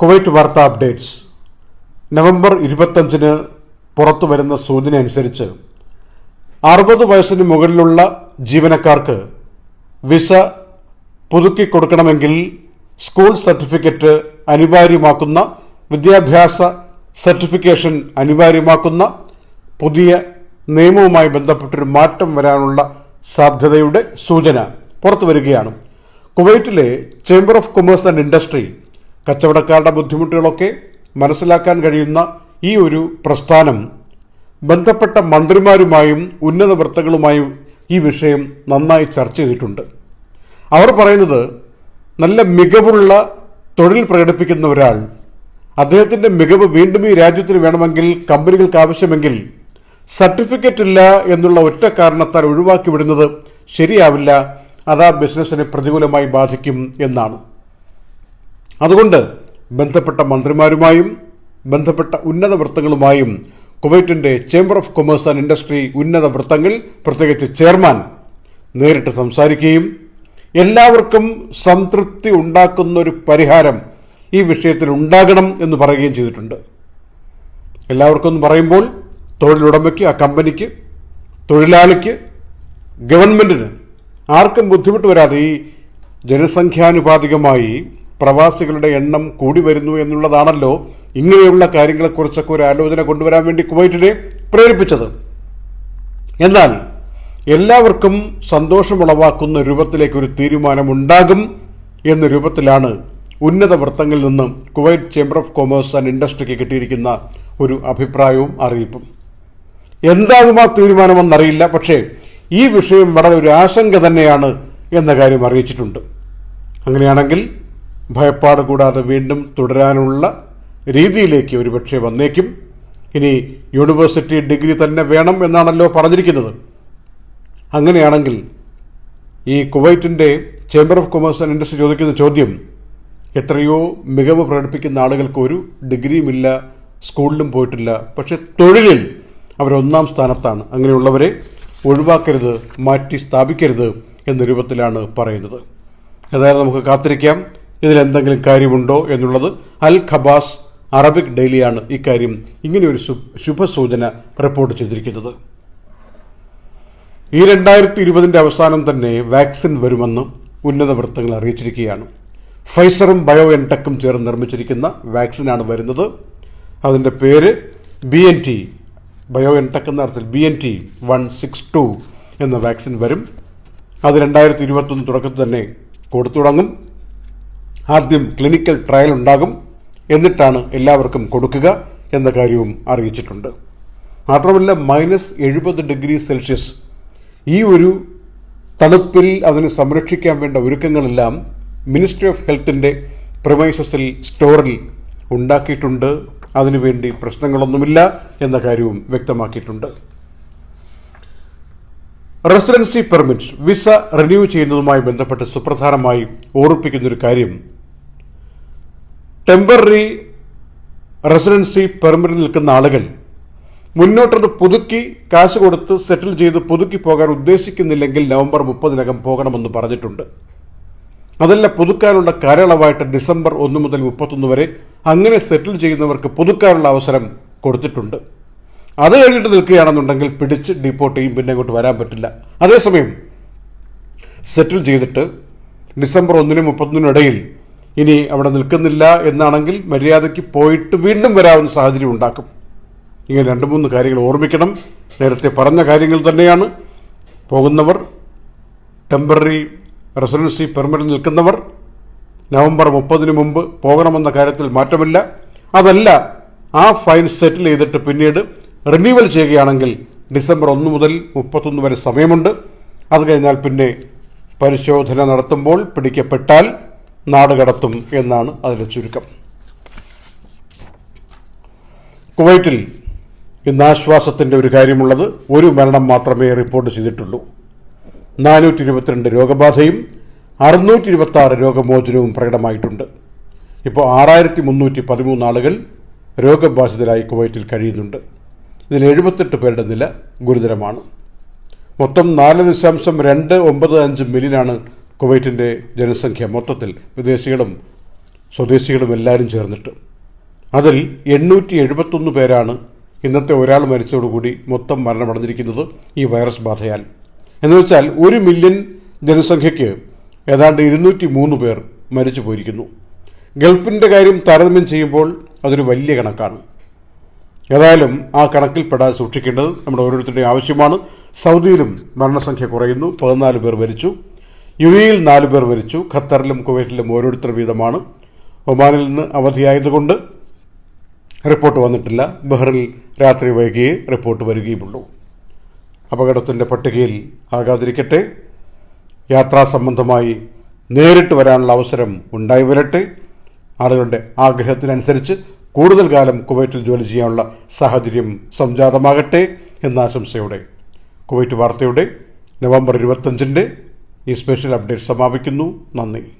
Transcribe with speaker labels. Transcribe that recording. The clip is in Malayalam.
Speaker 1: കുവൈറ്റ് വാർത്താ അപ്ഡേറ്റ്സ്. നവംബർ ഇരുപത്തഞ്ചിന് പുറത്തു വരുന്ന സൂചന അനുസരിച്ച് അറുപത് വയസ്സിന് മുകളിലുള്ള ജീവനക്കാർക്ക് വിസ പുതുക്കി കൊടുക്കണമെങ്കിൽ സ്കൂൾ സർട്ടിഫിക്കറ്റ് അനിവാര്യമാക്കുന്ന വിദ്യാഭ്യാസ സർട്ടിഫിക്കേഷൻ അനിവാര്യമാക്കുന്ന പുതിയ നിയമവുമായി ബന്ധപ്പെട്ടൊരു മാറ്റം വരാനുള്ള സാധ്യതയുടെ സൂചന പുറത്തു വരികയാണ്. കുവൈറ്റിലെ chamber of commerce and industry കച്ചവടക്കാരുടെ ബുദ്ധിമുട്ടുകളൊക്കെ മനസ്സിലാക്കാൻ കഴിയുന്ന ഈ ഒരു പ്രസ്ഥാനം ബന്ധപ്പെട്ട മന്ത്രിമാരുമായും ഉന്നത വൃത്തങ്ങളുമായും ഈ വിഷയം നന്നായി ചർച്ച ചെയ്തിട്ടുണ്ട്. അവർ പറയുന്നത് നല്ല മികവുള്ള തൊഴിൽ പ്രകടിപ്പിക്കുന്ന ഒരാൾ അദ്ദേഹത്തിന്റെ മികവ് വീണ്ടും ഈ രാജ്യത്തിന് വേണമെങ്കിൽ കമ്പനികൾക്ക് ആവശ്യമെങ്കിൽ സർട്ടിഫിക്കറ്റ് ഇല്ല എന്നുള്ള ഒറ്റ കാരണത്താൽ ഒഴിവാക്കി വിടുന്നത് ശരിയാവില്ല അതാ ബിസിനസ്സിനെ പ്രതികൂലമായി ബാധിക്കും എന്നാണ്. അതുകൊണ്ട് ബന്ധപ്പെട്ട മന്ത്രിമാരുമായും ബന്ധപ്പെട്ട ഉന്നത വൃത്തങ്ങളുമായും കുവൈറ്റിന്റെ chamber of commerce and industry ഉന്നത വൃത്തങ്ങൾ പ്രത്യേകിച്ച് ചെയർമാൻ നേരിട്ട് സംസാരിക്കുകയും എല്ലാവർക്കും സംതൃപ്തി ഉണ്ടാക്കുന്ന ഒരു പരിഹാരം ഈ വിഷയത്തിൽ ഉണ്ടാകണം എന്ന് പറയുകയും ചെയ്തിട്ടുണ്ട്. എല്ലാവർക്കും എന്ന് പറയുമ്പോൾ തൊഴിലുടമയ്ക്ക് ആ കമ്പനിക്ക് തൊഴിലാളിക്ക് ഗവൺമെന്റിന് ആർക്കും ബുദ്ധിമുട്ട് വരാതെ ഈ ജനസംഖ്യാനുപാതികമായി പ്രവാസികളുടെ എണ്ണം കൂടി വരുന്നു എന്നുള്ളതാണല്ലോ ഇങ്ങനെയുള്ള കാര്യങ്ങളെക്കുറിച്ചൊക്കെ ഒരു ആലോചന കൊണ്ടുവരാൻ വേണ്ടി കുവൈറ്റിനെ പ്രേരിപ്പിച്ചത്. എന്നാൽ എല്ലാവർക്കും സന്തോഷമുളവാക്കുന്ന രൂപത്തിലേക്ക് ഒരു തീരുമാനമുണ്ടാകും എന്ന രൂപത്തിലാണ് ഉന്നത വൃത്തങ്ങളിൽ നിന്ന് Kuwait chamber of commerce and ഇൻഡസ്ട്രിക്ക് കിട്ടിയിരിക്കുന്ന ഒരു അഭിപ്രായവും അറിയിപ്പും. എന്താകും ആ തീരുമാനമെന്നറിയില്ല പക്ഷേ ഈ വിഷയം വളരെ ഒരു ആശങ്ക തന്നെയാണ് എന്ന കാര്യം അറിയിച്ചിട്ടുണ്ട്. അങ്ങനെയാണെങ്കിൽ ഭയപ്പാട് കൂടാതെ വീണ്ടും തുടരാനുള്ള രീതിയിലേക്ക് ഒരുപക്ഷെ വന്നേക്കും. ഇനി യൂണിവേഴ്സിറ്റി ഡിഗ്രി തന്നെ വേണം എന്നാണല്ലോ പറഞ്ഞിരിക്കുന്നത്. അങ്ങനെയാണെങ്കിൽ ഈ കുവൈറ്റിന്റെ chamber of commerce and industry ചോദിക്കുന്ന ചോദ്യം എത്രയോ മികവ് പ്രകടിപ്പിക്കുന്ന ആളുകൾക്ക് ഒരു ഡിഗ്രിയുമില്ല സ്കൂളിലും പോയിട്ടില്ല പക്ഷെ തൊഴിലിൽ അവരൊന്നാം സ്ഥാനത്താണ്. അങ്ങനെയുള്ളവരെ ഒഴിവാക്കരുത് മാറ്റി സ്ഥാപിക്കരുത് എന്ന രൂപത്തിലാണ് പറയുന്നത്. ഏതായാലും നമുക്ക് കാത്തിരിക്കാം. ഇതിലെന്തെങ്കിലും കാര്യമുണ്ടോ എന്നുള്ളത് അൽ ഖബാസ് അറബിക് ഡെയിലിയാണ് ഇക്കാര്യം ഇങ്ങനെയൊരു ശുഭസൂചന റിപ്പോർട്ട് ചെയ്തിരിക്കുന്നത്. ഈ രണ്ടായിരത്തി ഇരുപതിന്റെ അവസാനം തന്നെ വാക്സിൻ വരുമെന്ന് ഉന്നത വൃത്തങ്ങൾ അറിയിച്ചിരിക്കുകയാണ്. ഫൈസറും ബയോ എൻടെക്കും ചേർന്ന് നിർമ്മിച്ചിരിക്കുന്ന വാക്സിനാണ് വരുന്നത്. അതിന്റെ പേര് B N T BioNTech എന്ന അർത്ഥത്തിൽ B N T one six two എന്ന വാക്സിൻ വരും. അത് രണ്ടായിരത്തി ഇരുപത്തൊന്ന് തുടക്കത്തിൽ തന്നെ കൊടുത്തു തുടങ്ങും ആദ്യം ക്ലിനിക്കൽ ട്രയൽ ഉണ്ടാകും. എന്നിട്ടാണ് എല്ലാവർക്കും കൊടുക്കുക എന്ന കാര്യവും അറിയിച്ചിട്ടുണ്ട്. മാത്രമല്ല മൈനസ് എഴുപത് ഡിഗ്രി സെൽഷ്യസ്. ഈ ഒരു തണുപ്പിൽ അതിനെ സംരക്ഷിക്കാൻ വേണ്ട ഒരുക്കങ്ങളെല്ലാം മിനിസ്ട്രി ഓഫ് ഹെൽത്തിന്റെ പ്രമൈസസിൽ സ്റ്റോറിൽ ഉണ്ടാക്കിയിട്ടുണ്ട്. അതിനുവേണ്ടി പ്രശ്നങ്ങളൊന്നുമില്ല എന്ന കാര്യവും വ്യക്തമാക്കിയിട്ടുണ്ട്. റെസിഡൻസി പെർമിറ്റ് വിസ റിന്യൂ ചെയ്യുന്നതുമായി ബന്ധപ്പെട്ട് സുപ്രധാനമായി ഓർപ്പിക്കുന്നൊരു കാര്യം ടെമ്പററി റെസിഡൻസി പെർമിറ്റിൽ നിൽക്കുന്ന ആളുകൾ മുന്നോട്ടത് പുതുക്കി കാശ് കൊടുത്ത് സെറ്റിൽ ചെയ്ത് പുതുക്കി പോകാൻ ഉദ്ദേശിക്കുന്നില്ലെങ്കിൽ നവംബർ മുപ്പതിനകം പോകണമെന്ന് പറഞ്ഞിട്ടുണ്ട്. അതല്ല പുതുക്കാനുള്ള കാലയളവായിട്ട് ഡിസംബർ ഒന്ന് മുതൽ മുപ്പത്തൊന്ന് വരെ അങ്ങനെ സെറ്റിൽ ചെയ്യുന്നവർക്ക് പുതുക്കാനുള്ള അവസരം കൊടുത്തിട്ടുണ്ട്. അത് കഴിഞ്ഞിട്ട് നിൽക്കുകയാണെന്നുണ്ടെങ്കിൽ പിടിച്ച് ഡിപ്പോർട്ട് ചെയ്യും പിന്നെ അങ്ങോട്ട് വരാൻ പറ്റില്ല. അതേസമയം സെറ്റിൽ ചെയ്തിട്ട് ഡിസംബർ ഒന്നിനും മുപ്പത്തൊന്നിനും ഇടയിൽ ഇനി അവിടെ നിൽക്കുന്നില്ല എന്നാണെങ്കിൽ മര്യാദയ്ക്ക് പോയിട്ട് വീണ്ടും വരാവുന്ന സാഹചര്യം ഉണ്ടാക്കും. ഇങ്ങനെ രണ്ട് മൂന്ന് കാര്യങ്ങൾ ഓർമ്മിക്കണം. നേരത്തെ പറഞ്ഞ കാര്യങ്ങൾ തന്നെയാണ്. പോകുന്നവർ ടെമ്പററി റെസിഡൻസി പെർമിറ്റ് നിൽക്കുന്നവർ നവംബർ മുപ്പതിന് മുമ്പ് പോകണമെന്ന കാര്യത്തിൽ മാറ്റമില്ല. അതല്ല ആ ഫൈൻ സെറ്റിൽ ചെയ്തിട്ട് പിന്നീട് റിന്യൂവൽ ചെയ്യുകയാണെങ്കിൽ ഡിസംബർ ഒന്ന് മുതൽ മുപ്പത്തൊന്ന് വരെ സമയമുണ്ട്. അത് കഴിഞ്ഞാൽ പിന്നെ പരിശോധന നടത്തുമ്പോൾ പിടിക്കപ്പെട്ടാൽ നാട് കടത്തും എന്നാണ് അതിലെ ചുരുക്കം. കുവൈറ്റിൽ ഇന്ന് ആശ്വാസത്തിന്റെ ഒരു കാര്യമുള്ളത് ഒരു മരണം മാത്രമേ റിപ്പോർട്ട് ചെയ്തിട്ടുള്ളൂ. നാനൂറ്റി ഇരുപത്തിരണ്ട് രോഗബാധയും അറുന്നൂറ്റി ഇരുപത്തി ആറ് രോഗമോചനവും പ്രകടമായിട്ടുണ്ട്. ഇപ്പോൾ ആറായിരത്തി മുന്നൂറ്റി പതിമൂന്ന് ആളുകൾ രോഗബാധിതരായി കുവൈറ്റിൽ കഴിയുന്നുണ്ട്. ഇതിൽ എഴുപത്തെട്ട് പേരുടെ നില ഗുരുതരമാണ്. മൊത്തം നാല് ദശാംശം രണ്ട് ഒമ്പത് അഞ്ച് മില്യനാണ് കുവൈറ്റിന്റെ ജനസംഖ്യ മൊത്തത്തിൽ വിദേശികളും സ്വദേശികളും എല്ലാവരും ചേർന്നിട്ട്. അതിൽ എണ്ണൂറ്റി എഴുപത്തൊന്ന് പേരാണ് ഇന്നത്തെ ഒരാൾ മരിച്ചതോടുകൂടി മൊത്തം മരണമടഞ്ഞിരിക്കുന്നത് ഈ വൈറസ് ബാധയാൽ. എന്ന് വെച്ചാൽ ഒരു മില്യൺ ജനസംഖ്യയ്ക്ക് ഏതാണ്ട് ഇരുന്നൂറ്റി മൂന്ന് പേർ മരിച്ചു പോയിരിക്കുന്നു. ഗൾഫിന്റെ കാര്യം താരതമ്യം ചെയ്യുമ്പോൾ അതൊരു വലിയ കണക്കാണ്. ഏതായാലും ആ കണക്കിൽപ്പെടാതെ സൂക്ഷിക്കേണ്ടത് നമ്മുടെ ഓരോരുത്തരുടെയും ആവശ്യമാണ്. സൗദിയിലും മരണസംഖ്യ കുറയുന്നു. പതിനാല് പേർ മരിച്ചു. യു എയിൽ നാല് പേർ മരിച്ചു. ഖത്തറിലും കുവൈറ്റിലും ഓരോരുത്തർ വീതമാണ്. ഒമാനിൽ നിന്ന് അവധിയായതുകൊണ്ട് റിപ്പോർട്ട് വന്നിട്ടില്ല. ബഹ്റിൽ രാത്രി വൈകിയേ റിപ്പോർട്ട് വരികയുമുള്ളൂ. അപകടത്തിന്റെ പട്ടികയിൽ ആകാതിരിക്കട്ടെ. യാത്രാ സംബന്ധമായി നേരിട്ട് വരാനുള്ള അവസരം ഉണ്ടായി വരട്ടെ. ആളുകളുടെ ആഗ്രഹത്തിനനുസരിച്ച് കൂടുതൽ കാലം കുവൈറ്റിൽ ജോലി ചെയ്യാനുള്ള സാഹചര്യം സംജാതമാകട്ടെ എന്ന ആശംസയോടെ. കുവൈറ്റ് വാർത്തയുടെ നവംബർ ഇരുപത്തഞ്ചിന്റെ ഈ സ്പെഷ്യൽ അപ്ഡേറ്റ് സമാപിക്കുന്നു. നന്ദി.